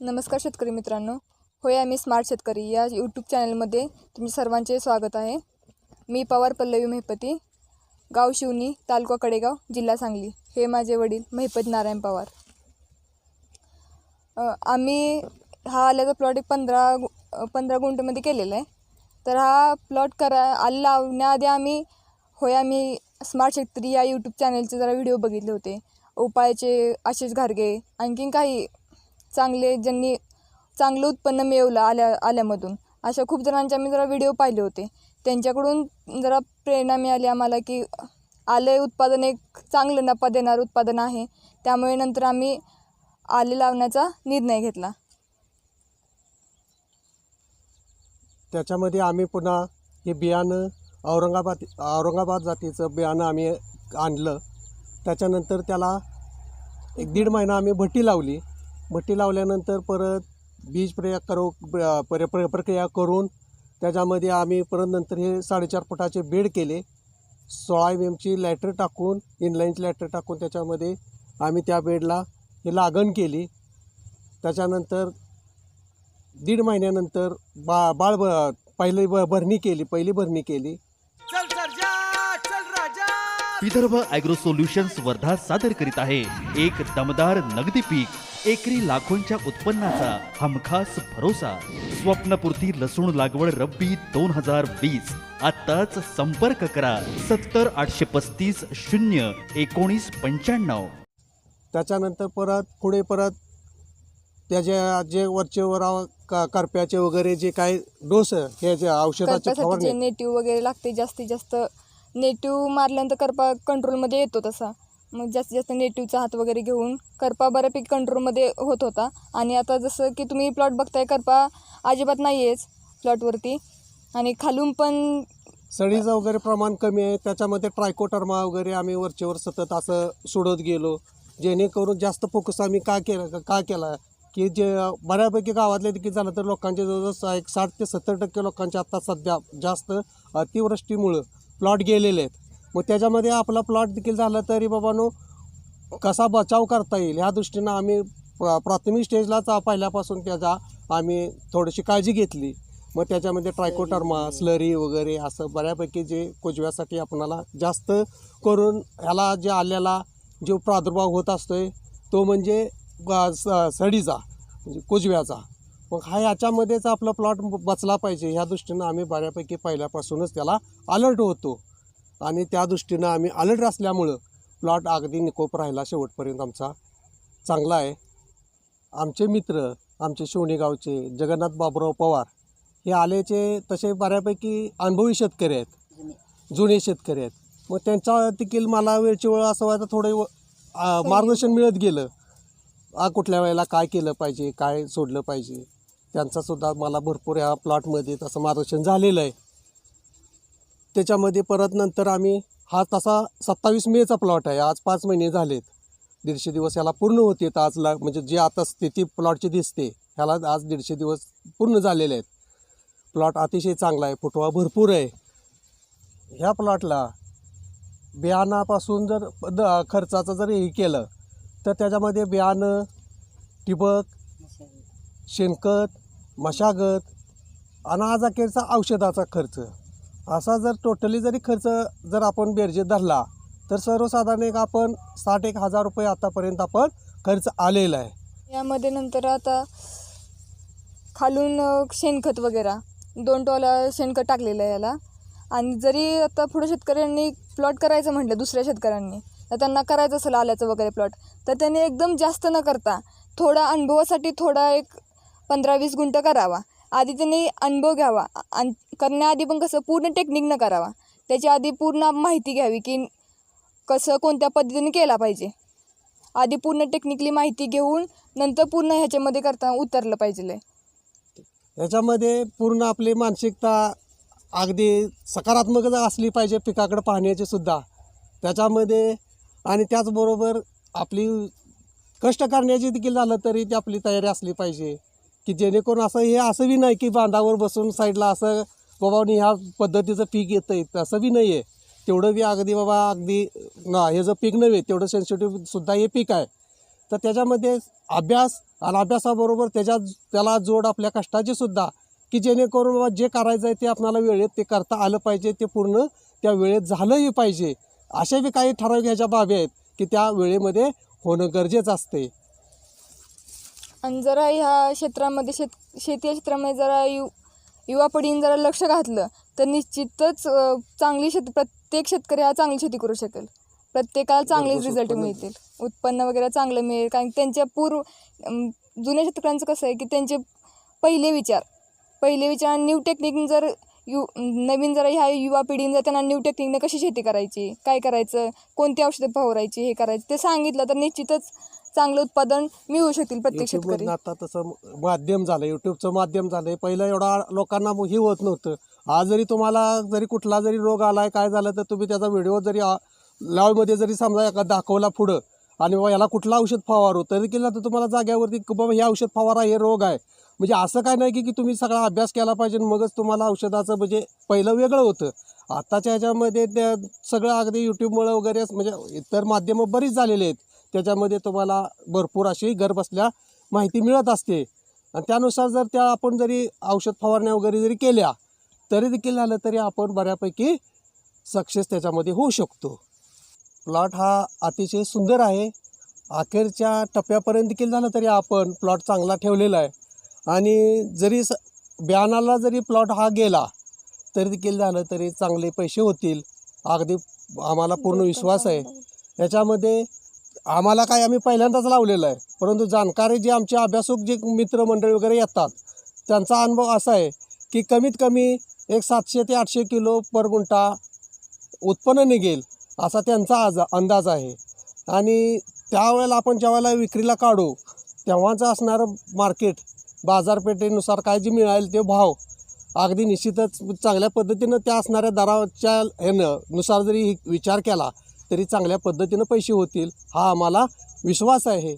नमस्कार शेतकरी मित्रांनो. होय आम्ही स्मार्ट शेतकरी या यूट्यूब चॅनलमध्ये तुमचे सर्वांचे स्वागत आहे. मी पवार पल्लवी महिपती गाव शिवनी तालुका कडेगाव जिल्हा सांगली. हे माझे वडील महिपत नारायण पवार. आम्ही हा आल्याचा प्लॉट एक पंधरा पंधरा गुंठेमध्ये केलेला आहे. तर हा प्लॉट करा आलं लावण्याआधी आम्ही होय आम्ही स्मार्ट शेतकरी या यूट्यूब चॅनलचे जरा व्हिडिओ बघितले होते. उपायाचे आशिष घारगे आणखीन काही चांगले ज्यांनी चांगलं उत्पन्न मिळवलं आल्या आल्यामधून. अशा खूप जणांचे आम्ही जरा व्हिडिओ पाहिले होते. त्यांच्याकडून जरा प्रेरणा मिळाली आम्हाला की आले उत्पादन एक चांगलं नफा देणारं उत्पादन आहे. त्यामुळे नंतर आम्ही आले लावण्याचा निर्णय घेतला. त्याच्यामध्ये आम्ही पुन्हा हे बियाणं औरंगाबाद औरंगाबाद जातीचं बियाणं आम्ही आणलं. त्याच्यानंतर त्याला एक दीड महिना आम्ही भट्टी लावली. भट्टी लावल्यानंतर परत बीज प्रक्रिया करू ब- पर- पर- प्रक्रिया करून त्याच्यामध्ये आम्ही परत नंतर हे साडेचार फुटाचे बेड केले. सोळा एम एमची लॅटर टाकून इनलाईनची लॅटर टाकून त्याच्यामध्ये आम्ही त्या बेडला हे लागण केली. त्याच्यानंतर दीड महिन्यानंतर बा बाळ ब पहिली ब भरणी केली पहिली भरणी केली. चल सर्जा चल राजा. विदर्भ ॲग्रो सोल्युशन्स वर्धा सादर करीत आहे. एक दमदार नगदी पीक. एकरी लाखोंच्या उत्पन्नाचा हमखास भरोसा. स्वप्नपूर्ती लसूण लागवड रब्बी दोन हजार वीस. आत्ताच संपर्क करा. सत्तर आठशे पस्तीस शून्य एकोणीस पंच्याण्णव. त्याच्यानंतर परत पुढे परत त्याच्या जे वरचे वर क- करप्याचे वगैरे जे काही डोस हे जे औषधाचे करपासाठी जे फवारणी नेटिव्ह वगैरे लागते जास्तीत जास्त नेटिव्ह मारल्यानंतर करपा कंट्रोलमध्ये येतो तसा. मग जास्तीत जास्त नेटिव्हचा हात वगैरे घेऊन करपा बऱ्यापैकी कंट्रोलमध्ये होत होता. आणि आता जसं की तुम्ही प्लॉट बघताय करपा अजिबात नाही आहेच प्लॉटवरती आणि खालून पण सडीचं वगैरे प्रमाण कमी आहे. त्याच्यामध्ये ट्रायकोटर्मा वगैरे आम्ही वरचेवर सतत असं सोडत गेलो. जेणेकरून जास्त फोकस आम्ही का केला का केला? की जे बऱ्यापैकी गावातले देखील झालं तर लोकांचे जवळजवळ एक साठ ते सत्तर टक्के लोकांचे आता सध्या जास्त अतिवृष्टीमुळं प्लॉट गेलेले आहेत. मग त्याच्यामध्ये आपला प्लॉट देखील झाला तरी बाबानो कसा बचाव करता येईल? ह्या दृष्टीनं आम्ही प- प्राथमिक स्टेजलाच पहिल्यापासून त्याचा आम्ही थोडीशी काळजी घेतली. मग त्याच्यामध्ये ट्रायकोटर्मा स्लरी वगैरे असं बऱ्यापैकी जे कुजव्यासाठी आपणाला जास्त करून ह्याला जे आल्याला जो प्रादुर्भाव होत असतोय तो म्हणजे सडीचा म्हणजे कुजव्याचा. मग हा याच्यामध्येच आपला प्लॉट बचला पाहिजे. ह्या दृष्टीनं आम्ही बऱ्यापैकी पहिल्यापासूनच त्याला अलर्ट होतो. आणि त्या दृष्टीनं आम्ही अलर्ट असल्यामुळं प्लॉट अगदी निकोप राहिला शेवटपर्यंत आमचा. चांगला आहे. आमचे मित्र आमचे शिवणी गावचे जगन्नाथ बाबुराव पवार हे आल्याचे तसे बऱ्यापैकी अनुभवी शेतकरी आहेत. जुने शेतकरी आहेत. मग त्यांचा देखील मला वेळची वेळ असं व्हायचं थोडं मार्गदर्शन मिळत गेलं. आ कुठल्या वेळेला काय केलं पाहिजे काय सोडलं पाहिजे त्यांचासुद्धा मला भरपूर ह्या प्लॉटमध्ये तसं मार्गदर्शन झालेलं आहे. त्याच्यामध्ये परत नंतर आम्ही हा तसा सत्तावीस मेचा प्लॉट आहे. आज पाच महिने झालेत. दीडशे दिवस याला पूर्ण होते. तर आजला म्हणजे जे आता स्थिती प्लॉटची दिसते ह्याला आज दीडशे दिवस पूर्ण झालेले आहेत. प्लॉट अतिशय चांगला आहे. फुटवा भरपूर आहे. ह्या प्लॉटला बियाणापासून जर द खर्चाचं जर हे केलं तर त्याच्यामध्ये बियाणं ठिबक शेणखत मशागत आणि आज अखेरचा औषधाचा खर्च. असा जर टोटली जरी खर्च जर आपण बेरजेत धरला तर सर्वसाधारण एक आपण साठ एक हजार रुपये आतापर्यंत आपण खर्च आलेला आहे. यामध्ये नंतर आता खालून शेणखत वगैरे दोन टोला शेणखत टाकलेलं आहे याला. आणि जरी आता पुढे शेतकऱ्यांनी प्लॉट करायचं म्हटलं दुसऱ्या शेतकऱ्यांनी तर त्यांना करायचं असेल आल्याचं वगैरे प्लॉट तर त्यांनी एकदम जास्त न करता थोडा अनुभवासाठी थोडा एक पंधरा वीस गुंठ करावा. आधी त्यांनी अनुभव घ्यावा. आणि करण्याआधी पण कसं पूर्ण टेक्निक न करावा. त्याच्या आधी पूर्ण माहिती घ्यावी की कसं कोणत्या पद्धतीने केला पाहिजे. आधी पूर्ण टेक्निकली माहिती घेऊन नंतर पूर्ण ह्याच्यामध्ये करता उतरलं पाहिजे. याच्यामध्ये पूर्ण आपली मानसिकता अगदी सकारात्मक असली पाहिजे पिकाकडे पाहण्याची सुद्धा. त्याच्यामध्ये आणि त्याचबरोबर आपली कष्ट करण्याची देखील झालं तरी ती आपली तयारी असली पाहिजे. की जेणेकरून असं हे असं बी नाही की बांधावर बसून साईडला असं बाबांनी ह्या पद्धतीचं पीक येतं आहे तसं बी नाही आहे. तेवढं बी अगदी बाबा अगदी ना हे जर पीक नव्हे तेवढं सेन्सिटिव्ह सुद्धा हे पीक आहे. तर त्याच्यामध्ये अभ्यास आणि अभ्यासाबरोबर त्याच्या त्याला जोड आपल्या कष्टाची सुद्धा की जेणेकरून बाबा जे करायचं आहे ते आपल्याला वेळेत ते करता आलं पाहिजे ते पूर्ण त्या वेळेत झालंही पाहिजे. अशा बी काही ठराविक ह्याच्या बाबी आहेत की त्या वेळेमध्ये होणं गरजेचं असते. आणि जरा ह्या क्षेत्रामध्ये शेत शेती या क्षेत्रामध्ये जरा यु युवा पिढीने जरा लक्ष घातलं तर निश्चितच चांगली शेती प्रत्येक शेतकरी हा चांगली शेती करू शकेल. प्रत्येकाला चांगलेच रिझल्ट मिळतील. उत्पन्न वगैरे चांगलं मिळेल. कारण त्यांच्या पूर्व जुन्या शेतकऱ्यांचं कसं आहे की त्यांचे पहिले विचार पहिले विचार न्यू टेक्निक जर यु नवीन जरा ह्या युवा पिढीने जर त्यांना न्यू टेक्निकने कशी शेती करायची काय करायचं कोणती औषधं फवारायची हे करायचं ते सांगितलं तर निश्चितच चांगलं उत्पादन मिळू शकतील प्रत्येक शेतकरी आता तसं माध्यम झालं युट्यूबचं माध्यम झालंय. पहिलं एवढा लोकांना हे होत नव्हतं. आज जरी तुम्हाला जरी कुठला जरी रोग आलाय काय झालं तर तुम्ही त्याचा व्हिडिओ जरी लाईव्हमध्ये जरी समजा एका दाखवला पुढं आणि बाबा याला कुठला औषध फवारू तरी केलं तर तुम्हाला जाग्यावरती की बाबा हे औषध फवारा हे रोग आहे. म्हणजे असं काय नाही की की तुम्ही सगळा अभ्यास केला पाहिजे मगच तुम्हाला औषधाचं म्हणजे पहिलं वेगळं होतं. आत्ताच्या ह्याच्यामध्ये त्या सगळं अगदी यूट्यूबमुळं वगैरे म्हणजे इतर माध्यमं बरीच झालेली आहेत. त्याच्यामध्ये तुम्हाला भरपूर अशी घरबसल्या माहिती मिळत असते. आणि त्यानुसार जर त्या आपण जरी औषध फवारण्या वगैरे जरी केल्या तरी देखील झालं तरी आपण बऱ्यापैकी सक्सेस त्याच्यामध्ये होऊ शकतो. प्लॉट हा अतिशय सुंदर आहे. अखेरच्या टप्प्यापर्यंत देखील झालं तरी आपण प्लॉट चांगला ठेवलेला आहे. आणि जरी स बियाणाला जरी प्लॉट हा गेला तरी देखील झालं तरी चांगले पैसे होतील. अगदी आम्हाला पूर्ण विश्वास आहे. याच्यामध्ये आम्हाला काय आम्ही पहिल्यांदाच लावलेलं आहे. परंतु जाणकारी जे आमचे अभ्यासक जे मित्रमंडळी वगैरे येतात त्यांचा अनुभव असा आहे की कमीत कमी एक सातशे ते आठशे किलो पर गुंठा उत्पन्न निघेल असा त्यांचा आज अंदाज आहे. आणि त्यावेळेला आपण ज्यावेळेला विक्रीला काढू तेव्हाचं असणारं मार्केट बाजारपेठेनुसार काय जे मिळेल ते भाव. अगदी निश्चितच चांगल्या पद्धतीनं त्या असणाऱ्या दराच्या ह्यानं नुसार जरी विचार केला तरी चांगल्या पद्धतीनं पैसे होतील हा आम्हाला विश्वास आहे.